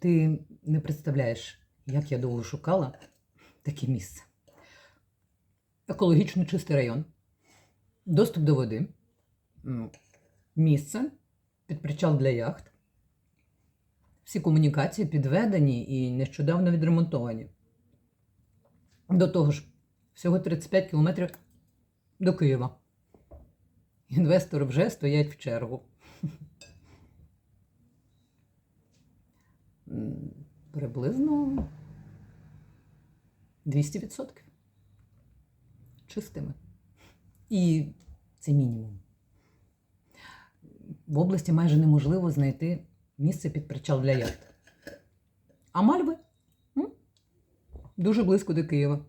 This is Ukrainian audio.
Ти не представляєш, як я довго шукала таке місце. Екологічно чистий район, доступ до води, місце під причал для яхт. Всі комунікації підведені і нещодавно відремонтовані. До того ж, всього 35 кілометрів до Києва. Інвестори вже стоять в чергу. М, Приблизно 200%. Чистими. І це мінімум. В області майже неможливо знайти місце під причал для яхт. А Мальви? М? Дуже близько до Києва.